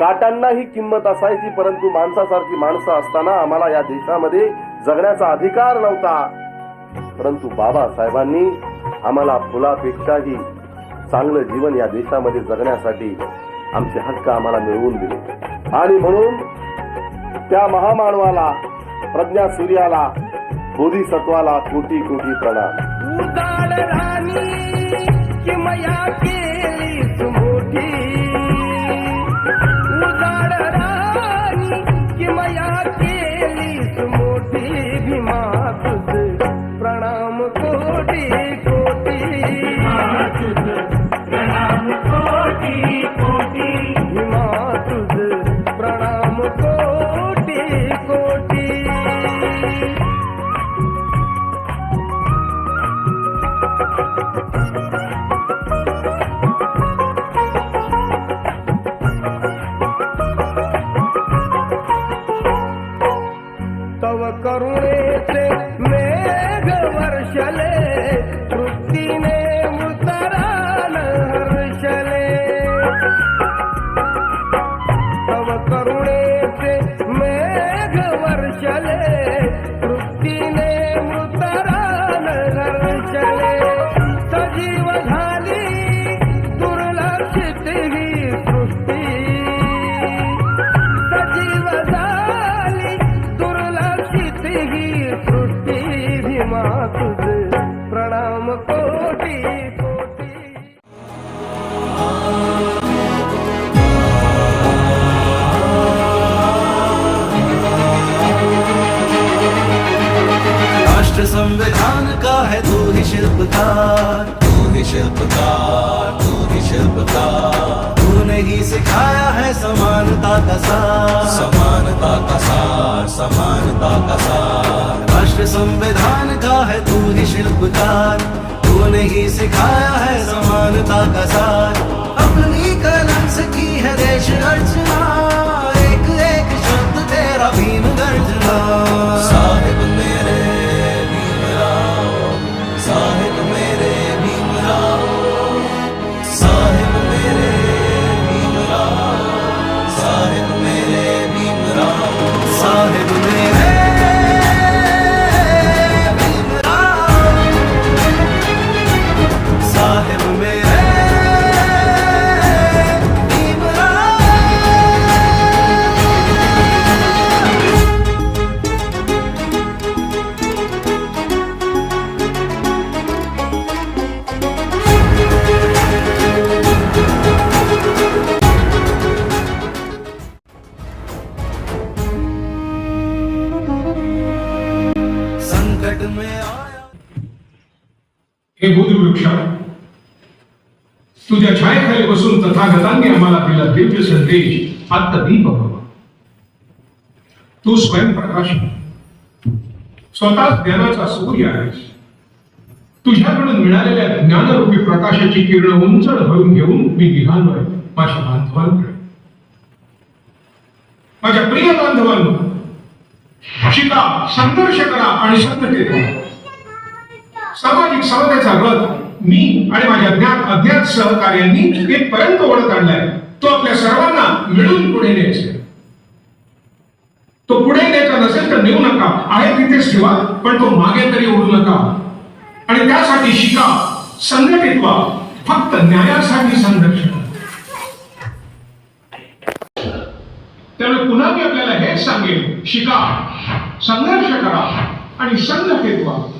लाटांनाही किंमत असायची परंतु माणसासारखी माणसं असताना आम्हाला या देशामध्ये जगण्याचा अधिकार नव्हता. परंतु बाबासाहेबांनी आम्हाला फुलापेक्षाही चांगलं जीवन या देशामध्ये जगण्यासाठी आमचे हक्क आम्हाला मिळवून दिले. आणि म्हणून त्या महामानवाला प्रज्ञा सूर्याला बोधिसत्वाला कोटी कोटी प्रणाम तव करुणेचे मेघ वर्षले तृप्तीने मृतरान हर्षले. तव करुणेचे मेघ वर्षले तृप्तीने मृतरान का है तू ही शिल्पकार। तू ही शिल्पकार तू ही शिल्पकार। तूने ही सिखाया है समानता का सार। समानता का सार समानता का सार। राष्ट्र संविधान का है तू ही शिल्पकार। तूने ही सिखाया है समानता का सार। हे बुधवृक्ष तुझ्या छायेखाली बसून तथागतांनी आम्हाला दिला दिव्य संदेश आत्मदीप भव. तू स्वयंप्रकाश हो. स्वतःच ज्ञानाचा सूर्य आहेस. तुझ्याकडून मिळालेल्या ज्ञानरूपी प्रकाशाची किरण उंचड भरून घेऊन मी निघालोय माझ्या बांधवांकडे. माझ्या प्रिय बांधवांनो शिका संघर्ष करा आणि सत्य सामाजिक समतेचा रथ मी आणि माझ्या ज्ञात अज्ञात सहकार्यांनी इथपर्यंत ओढत आणलाय. तो आपल्या सर्वांना मिळून पुढे न्यायचे तो पुढे न्यायचा नसेल तर नेऊ नका. आहे तिथेच ठेवा पण तो मागे तरी ओढू नका. आणि त्यासाठी शिका संघटित व्हा फक्त न्यायासाठी संघर्ष त्यामुळे पुन्हा मी आपल्याला हेच सांगेन. शिका. संघर्ष करा आणि संघ व्हा